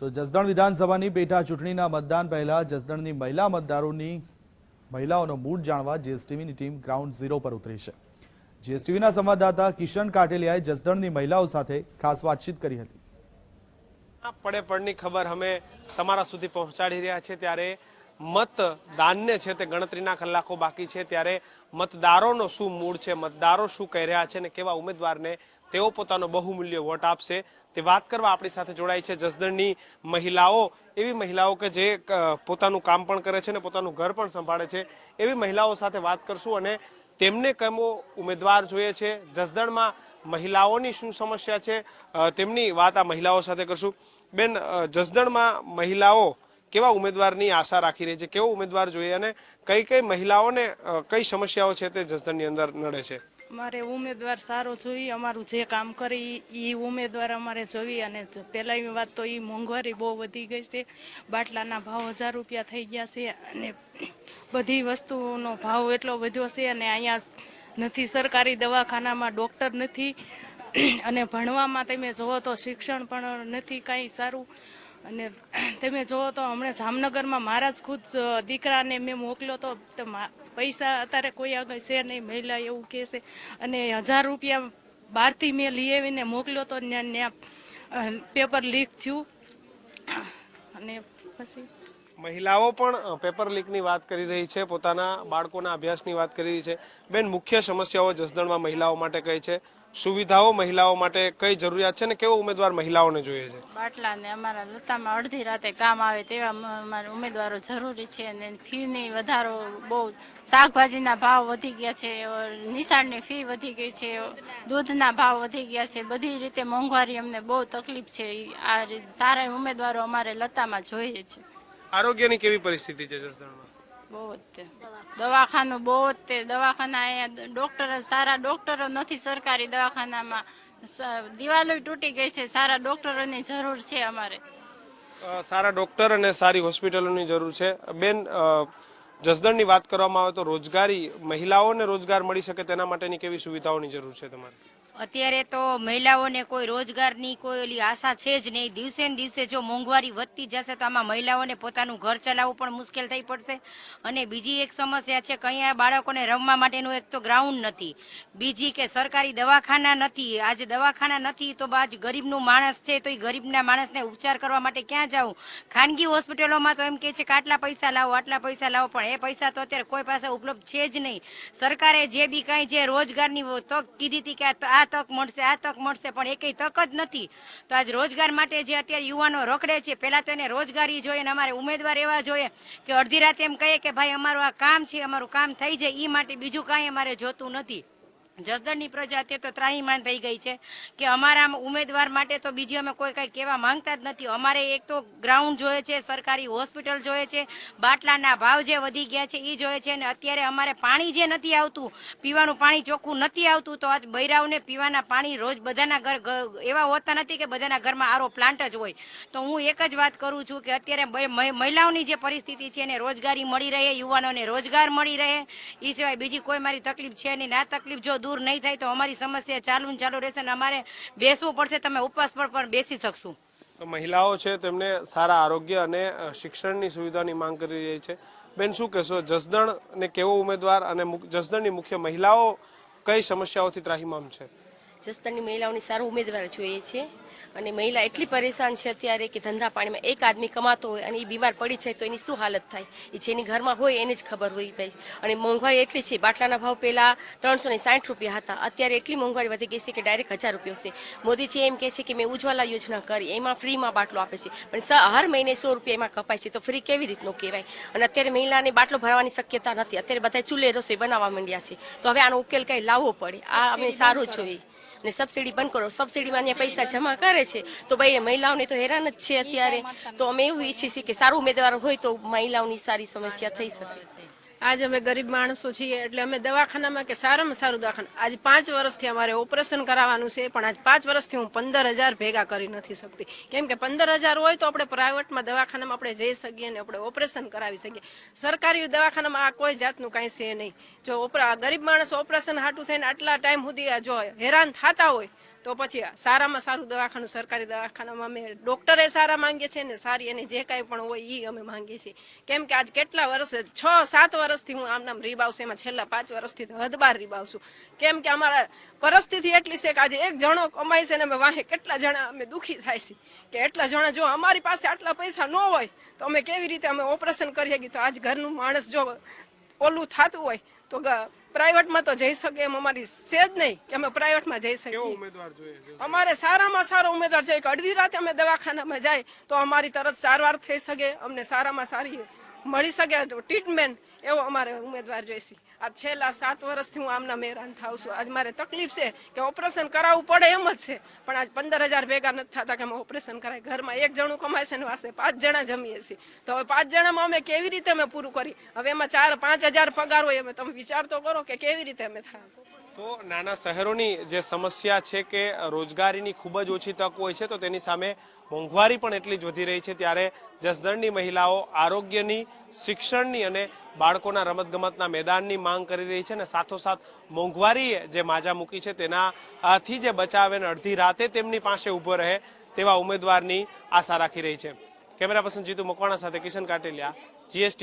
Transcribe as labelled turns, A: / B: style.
A: તો જસદણ વિધાનસભાની પેટા ચૂંટણીના મતદાન પહેલા જસદણની મહિલા મતદારોની મહિલાઓનો મૂડ જાણવા જીએસટીવીની ટીમ ગ્રાઉન્ડ ઝીરો પર ઉતરી છે. જીએસટીવીના સંવાદદાતા કિશન કાટેલિયાએ જસદણની મહિલાઓ સાથે ખાસ વાતચીત કરી હતી.
B: પડે પડની ખબર અમે તમારા સુધી પહોંચાડી રહ્યા છે ત્યારે મતદાનને છે તે ગણતરીના કલાકો બાકી છે. ત્યારે મતદારોનો શું મૂડ છે, મતદારો શું કહી રહ્યા છે અને કેવા ઉમેદવારને તેઓ પોતાનો બહુમૂલ્ય વોટ આપશે. તે વાત કરવા આપણી સાથે જોડાય છે જસદણની મહિલાઓ. એવી મહિલાઓ કે જે પોતાનું કામ પણ કરે છે અને પોતાનું ઘર પણ સંભાળે છે. એવી મહિલાઓ સાથે વાત કરશું અને તેમને કેમો ઉમેદવાર જોઈએ છે. જસદણમાં મહિલાઓની શું સમસ્યા છે? તેમની વાત આ મહિલાઓ સાથે કરશું. બેન જસદણમાં મહિલાઓ કેવા ઉમેદવારની આશા રાખી રહી છે? કેવો ઉમેદવાર જોઈએ અને કઈ કઈ મહિલાઓને કઈ સમસ્યાઓ છે તે જસદણની અંદર નડે છે?
C: મારે ઉમેદવાર સારો જોઈએ, અમારું જે કામ કરે એ ઉમેદવાર અમારે જોઈએ અને પહેલાંની વાત તો એ મોંઘવારી બહુ વધી ગઈ છે. બાટલાના ભાવ હજાર રૂપિયા થઈ ગયા છે અને બધી વસ્તુનો ભાવ એટલો વધ્યો છે અને અહીંયા નથી, સરકારી દવાખાનામાં ડૉક્ટર નથી. અને ભણવામાં તમે જુઓ તો શિક્ષણ પણ નથી કાંઈ સારું. અને તમે જુઓ તો હમણાં જામનગરમાં મારા જ ખુદ દીકરાને મેં મોકલ્યો તો પૈસા અત્યારે કોઈ આગળ છે નહીં, મહિલા એવું કહે છે. અને હજાર રૂપિયા બહારથી મેં લઈ આવીને મોકલ્યો તો ત્યાં પેપર લીક થયું. અને પછી
B: મહિલાઓ પણ પેપર લીકની વાત કરી રહી છે, પોતાના બાળકોના અભ્યાસની વાત કરી રહી છે. બેન, મુખ્ય સમસ્યાઓ જસદણમાં મહિલાઓ માટે કઈ છે? સુવિધાઓ મહિલાઓ માટે કઈ જરૂરિયાત છે ને કેવો ઉમેદવાર મહિલાઓને જોઈએ છે?
D: બાટલા ને અમારા લતામાં અડધી રાતે કામ આવે તેવા અમારા ઉમેદવારો જરૂરી છે અને ફીની વધારો બહુ, શાકભાજીના ભાવ વધી ગયા છે નિશાળની ફી વધી ગઈ છે, દૂધના ભાવ વધી ગયા છે, બધી રીતે મોંઘવારી અમને બહુ તકલીફ છે. આ સારા ઉમેદવારો અમારે લતામાં જોઈએ છે.
B: આરોગ્યની કેવી પરિસ્થિતિ છે જસદણમાં?
D: બહુ જ તે દવાખાનું બહુ જ તે દવાખાના અહીંયા ડોક્ટર સારા ડોક્ટરો નથી સરકારી દવાખાનામાં. દિવાલો તૂટી ગઈ છે. સારા ડોક્ટરોની જરૂર છે અમારે.
B: સારા ડોક્ટર અને સારી હોસ્પિટલોની જરૂર છે. બેન જસદણની વાત કરવામાં આવે તો રોજગારી મહિલાઓને રોજગાર મળી શકે તેના માટેની કેવી સુવિધાઓની જરૂર છે તમારે?
E: અત્યારે તો મહિલાઓને કોઈ રોજગારની કોઈ ઓલી આશા છે જ નહીં. દિવસે ને દિવસે જો મોંઘવારી વધતી જશે તો આમાં મહિલાઓને પોતાનું ઘર ચલાવવું પણ મુશ્કેલ થઈ પડશે. અને બીજી એક સમસ્યા છે કંઈ બાળકોને રમવા માટેનું એક તો ગ્રાઉન્ડ નથી. બીજી કે સરકારી દવાખાના નથી. આજે દવાખાના નથી તો બાજ ગરીબનું માણસ છે તો એ ગરીબના માણસને ઉપચાર કરવા માટે ક્યાં જવું ખાનગી હોસ્પિટલોમાં તો એમ કે છે કે આટલા પૈસા લાવો, આટલા પૈસા લાવો, પણ એ પૈસા તો અત્યારે કોઈ પાસે ઉપલબ્ધ છે જ નહીં. સરકારે જે બી કાંઈ જે રોજગારની તક કીધી હતી કે આ તક મળશે, આ તક મળશે, પણ એકેય તક જ નથી. તો આજ રોજગાર માટે જે અત્યારે યુવાનો રખડે છે, પહેલાં તો એને રોજગારી જોઈએ અને અમારે ઉમેદવાર એવા જોઈએ કે અડધી રાતે એમ કહીએ કે, ભાઈ, અમારું આ કામ છે, અમારું કામ થઈ જાય એ માટે બીજું કાંઈ અમારે જોતું નથી. જસદણની પ્રજા અત્યારે તો ત્રાહીમાન થઈ ગઈ છે કે અમારા ઉમેદવાર માટે તો બીજી અમે કોઈ કંઈ કહેવા માંગતા જ નથી. અમારે એક તો ગ્રાઉન્ડ જોઈએ છે, સરકારી હોસ્પિટલ જોઈએ છે, બાટલાના ભાવ જે વધી ગયા છે એ જોઈએ છે અને અત્યારે અમારે પાણી જે નથી આવતું, પીવાનું પાણી ચોખ્ખું નથી આવતું, તો આજ બૈરાઓને પીવાના પાણી રોજ બધાના ઘર એવા હોતા નથી કે બધાના ઘરમાં આરો પ્લાન્ટ જ હોય. તો હું એક જ વાત કરું છું કે અત્યારે મહિલાઓની જે પરિસ્થિતિ છે એને રોજગારી મળી રહે, યુવાનોને રોજગાર મળી રહે. એ સિવાય બીજી કોઈ મારી તકલીફ છે નહીં. ના તકલીફ જો દૂર નહીં થાય તો અમારી સમસ્યા ચાલુ ચાલુ રહેશે અને અમારે બેસવું પડશે, તમે ઉપવાસ પર પણ બેસી શકશું.
B: મહિલાઓ છે તેમને સારા આરોગ્ય અને શિક્ષણની સુવિધાની માંગ કરી રહી છે. બેન, શું કહેશો? જસદણ ને કેવો ઉમેદવાર અને જસદણની મુખ્ય મહિલાઓ કઈ સમસ્યાઓથી ત્રાહિમામ છે?
F: જસદણની મહિલાઓની સારો ઉમેદવાર જોઈએ છે. અને મહિલા એટલી પરેશાન છે અત્યારે કે ધંધા પાણીમાં એક આદમી કમાતો હોય અને એ બીમાર પડી જાય તો એની શું હાલત થાય? એ જેની ઘરમાં હોય એને જ ખબર હોય ભાઈ. અને મોંઘવારી એટલી છે. બાટલાના ભાવ પહેલાં ત્રણસો ને સાઠ રૂપિયા હતા. અત્યારે એટલી મોંઘવારી વધી ગઈ છે કે ડાયરેક્ટ હજાર રૂપિયા છે. મોદીજી એમ કહે છે કે મેં ઉજ્જવલા યોજના કરી. એમાં ફ્રીમાં બાટલો આપે છે. પણ હર મહિને સો રૂપિયા એમાં કપાય છે. તો ફ્રી કેવી રીતનું કહેવાય? અને અત્યારે મહિલાને બાટલો ભરવાની શક્યતા નથી. અત્યારે બધા ચૂલે રસોઈ બનાવવા માંડ્યા છે. તો હવે આનો ઉકેલ કઈ લાવવો પડે. આ અમે સારું જોઈએ. ને સબસિડી બંધ કરો. સબસિડીમાં અહીંયા પૈસા જમા કરે છે. તો ભાઈ મહિલાઓને તો હેરાન જ છે અત્યારે. તો અમે એવું ઈચ્છીએ છીએ કે સારું ઉમેદવાર હોય તો મહિલાઓની સારી સમસ્યા થઈ શકે.
G: આજ અમે ગરીબ માણસો છીએ એટલે અમે દવાખાનામાં કે સારામાં સારું દવાખાના. આજ પાંચ વર્ષથી અમારે ઓપરેશન કરાવવાનું છે, પણ આજ પાંચ વર્ષથી હું પંદર હજાર ભેગા કરી નથી શકતી. કેમ કે પંદર હજાર હોય તો આપણે પ્રાઇવેટમાં દવાખાનામાં આપણે જઈ શકીએ ને આપણે ઓપરેશન કરાવી શકીએ. સરકારી દવાખાનામાં આ કોઈ જાતનું કાંઈ છે નહીં. જો ગરીબ માણસ ઓપરેશન હાટું થઈને આટલા ટાઈમ સુધી જો હેરાન થતા હોય તો પછી સારામાં સારું દવાખાનું, સરકારી દવાખાનામાં અમે ડોક્ટરે સારા માંગીએ છીએ ને સારી એની જે કાંઈ પણ હોય એ અમે માંગીએ છીએ. કેમ કે આજ કેટલા વર્ષ, છ, સાત વર્ષથી હું આમ નામ રીબાવ એમાં છેલ્લા પાંચ વર્ષથી હદબાર રીબાવ છું કેમ કે અમારા પરિસ્થિતિ એટલી છે કે આજે એક જણો કમાય છે ને અમે વાહે કેટલા જણા અમે દુઃખી થાય છે કે એટલા જણા જો અમારી પાસે આટલા પૈસા ન હોય, તો અમે કેવી રીતે અમે ઓપરેશન કરી શકીએ તો આજ ઘરનું માણસ જો ઓલું થતું હોય તો પ્રાઇવેટમાં તો જઈ શકે એમ અમારી છે જ નહીં કે અમે પ્રાઇવેટમાં જઈ શકીએ.
B: જોઈએ
G: અમારે સારામાં સારો ઉમેદવાર છે કે અડધી રાતે અમે દવાખાનામાં જાય તો અમારી તરત સારવાર થઈ શકે અમને સારામાં સારી મળી શકે ટ્રીટમેન્ટ એવો અમારે ઉમેદવાર જોઈશે. આ છેલ્લા સાત વર્ષથી હું આમના મહેરાન થાવ છું. આજ મારે તકલીફ છે કે ઓપરેશન કરાવવું પડે એમ જ છે. પણ આજ પંદર હજાર ભેગા નથી થતા કે અમે ઓપરેશન કરાય. ઘરમાં એક જણું કમાય છે ને વાસે પાંચ જણા જમીએ છીએ. તો હવે પાંચ જણામાં અમે કેવી રીતે અમે પૂરું કરી? હવે એમાં ચાર પાંચ હજાર પગાર હોય અમે તમે વિચાર તો કરો કે કેવી રીતે અમે થાય
B: તો નાના શહેરોની જે સમસ્યા છે કે રોજગારીની ખૂબ જ ઓછી તક હોય છે, તો તેની સામે મોંઘવારી પણ એટલી જ વધી રહી છે. ત્યારે જસદણની મહિલાઓ આરોગ્યની, શિક્ષણની અને બાળકોના રમતગમતના મેદાનની માંગ કરી રહી છે અને સાથોસાથ મોંઘવારીએ જે માજા મૂકી છે, તેનાથી જે બચાવે અને અડધી રાતે તેમની પાસે ઊભો રહે તેવા ઉમેદવારની આશા રાખી રહી છે. કેમેરા પર્સન જીતુ મકવાણા સાથે કિશન કાટેલિયા જીએસટી